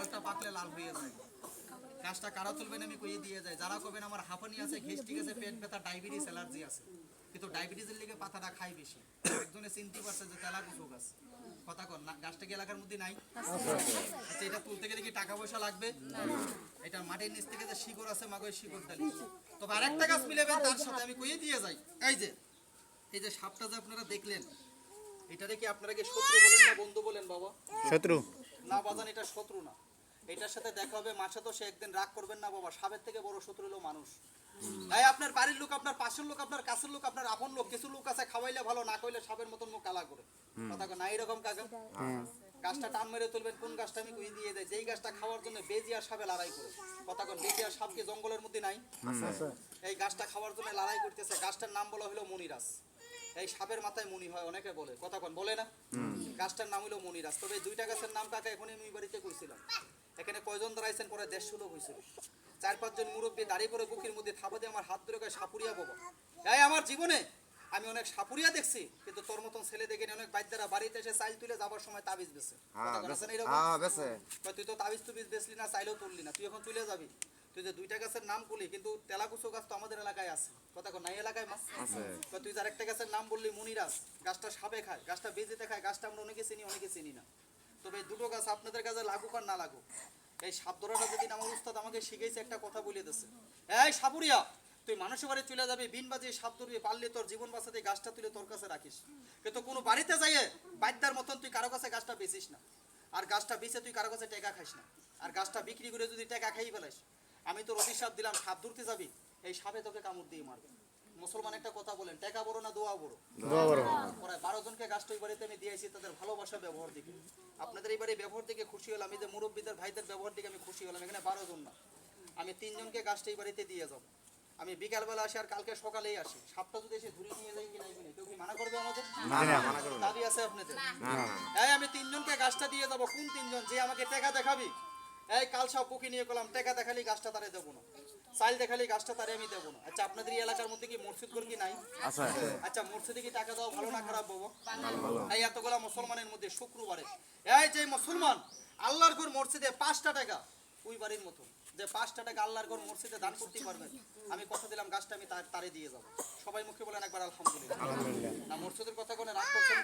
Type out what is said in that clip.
ফলটা পাকলে লাল হয়ে যায়। গাছটা কারা তুলবেন আমি কইয়ে দিয়ে যায় যারা করবেন আমার হাঁপানি আছে গ্যাস্ট্রিক আছে পেট ব্যথা ডায়াবেটিস অ্যালার্জি আছে। কিন্তু ডায়াবেটিসের লিগে পাতাটা খাই বেশি। একজনে চিনতে পারছে যে তেলা কুচু গাছ কথা কর গাছটা কি এলাকার মধ্যে নাই? আচ্ছা এটা তুলতে গেলে কি টাকা পয়সা লাগবে? এটা মাটির নিচ থেকে যে শিকড় আছে মাগই শিকড় ডালি। তবে আরেকটা গাছ মিলেবেন তার সাথে আমি কইয়ে দিয়ে যাই। এই যে এই যে সাপটা যে আপনারা দেখলেন এটারে কি আপনারা কি শত্রু বলেন না বন্ধু বলেন বাবা? শত্রু। না বাজান এটা শত্রু না। এটার সাথে দেখা হবে মাসে তো সে একদিন রাগ করবেন না বাবা সাবের থেকে বড় শত্রু হলো মানুষ। তাই আপনার বাড়ির লোক আপনার পাশের লোক আপনার কাছের লোক আপনার আপন লোক কিছু লোক আছে খাওয়াইলে ভালো না খাইলে সাবের মতন মুখ কালা করে। কথা কয়, না এরকম কাকা গাছটা টান মেরে তুলবেন কোন গাছটা আমি কই দিয়ে দেয়? যেই গাছটা খাওয়ার জন্য বেজি আর সাপে লড়াই করে। কথা কোন বেজি আর সাপ কি জঙ্গলের মধ্যে নাই। এই গাছটা খাওয়ার জন্য লড়াই করতেছে গাছটার নাম বলা হলো মনিরাজ। এই সাপের মাথায় মনি হয় অনেকে বলে। কথা কোন বলে না? গাছটার নাম হলো মনিরাজ। তবে দুইটা গাছের নাম কাকা? এখনই আমি বাড়িতে কইছিলাম। কয়জন দাঁড়াইছেন পরে দেড়শো লোক হয়েছিল চার পাঁচজন মুরব্বী দাঁড়িয়ে পরে বুকের মধ্যে থাবা দিয়ে আমার হাত ধরে সাপুরিয়া বাবা। এই আমার জীবনে আমি অনেক সাপুরিয়া দেখছি কিন্তু তোর মতন ছেলে দেখে অনেক বাদ্যারা বাড়িতে এসে চাইল তুলে যাবার সময় তাবিজ বেছে? হ্যাঁ কয় তুই তো তাবিজ তুবিজ বেচলি না চাইলেও তুললি না। তুই এখন চলে যাবি। তুই যে দুইটা গাছের নাম বললি কিন্তু তেলাকুচো গাছ তো আমাদের এলাকায় আছে। কথা নাই এলাকায় মাছ তুই যে আরেকটা গাছের নাম বললি মুনিরাজ গাছটা সাপে খায় গাছটা বেজেতে খায় গাছটা আমরা অনেকে চিনি অনেকে চিনি না। তবে দুটো গাছ আপনাদের কাছে লাগুক আর না লাগুক। এই সাপ ধরাটা যেদিন আমার উস্তাদ আমাকে শিখেছে একটা কথা বলে দিচ্ছে এই সাপুরিয়া, তুই মানুষের বাড়ি চলে যাবি, বিন বাজিয়ে সাপ ধরবি, পারলে তোর জীবন বাঁচাতে গাছটা তুলে তোর কাছে রাখিস। কিন্তু কোনো বাড়িতে যাইয়ে বাদ্যার মতন তুই কারও কাছে গাছটা বেচিস না। আর গাছটা বেচে তুই কারও কাছে টাকা খাইস না। আর গাছটা বিক্রি করে যদি টাকা খাই ফেলাস আমি তোর অভিশাপ দিলাম, সাপ ধরতে যাবি, এই সাপে তোকে কামড় দিয়ে মারবে। মুসলমান একটা কথা বলেন টাকা বড় না দোয়া বড়? দোয়া বড়। প্রায় বারো জনকে গাছটা ওই বাড়িতে আমি দিয়েছি তাদের ভালোবাসা ব্যবহার দিকে আপনাদের এই বাড়ির ব্যবহার দিকে খুশি হলাম আমি যে মুরব্বীদের ভাইদের ব্যবহার দিকে আমি খুশি হলাম এখানে বারো জন না। আমি তিনজনকে গাছটা এই বাড়িতে দিয়ে যাব। আমি বিকালবেলা আসি আর কালকে সকালেই আসি। সাপটা যদি এসে ধরে নিয়ে যাই কিনা এখানে কেউ কি মানা করবে আমাদের না না মানা করো দাবি আছে আপনাদের? আমি তিনজনকে গাছটা দিয়ে যাব। কোন তিনজন? যে আমাকে টাকা দেখাবি। এই কাল সব বুকি নিয়ে গেলাম টাকা দেখালি গাছটা তারে দেবো না। চাইল দেখালি গাছটা তারে আমি দেবো না। আচ্ছা আপনাদের এলাকার মধ্যে কি মসজিদ করে নাই? আচ্ছা মসজিদে কি টাকা দেওয়া ভালো না খারাপ বাবু? এই এতগুলা মুসলমানের মধ্যে শুক্রবারে। এই যে মুসলমান আল্লাহর ঘর মসজিদে পাঁচটা টাকা ওই বাড়ির মতো। যে পাঁচটা টাকা আল্লাহর ঘর মসজিদে দান করতে পারবেন আমি কথা দিলাম গাছটা আমি তার- তারে দিয়ে যাব। সবাই মুখে বলেন একবার আলহামদুলিল্লাহ। না মসজিদের কথা কোনো রাগ করছেন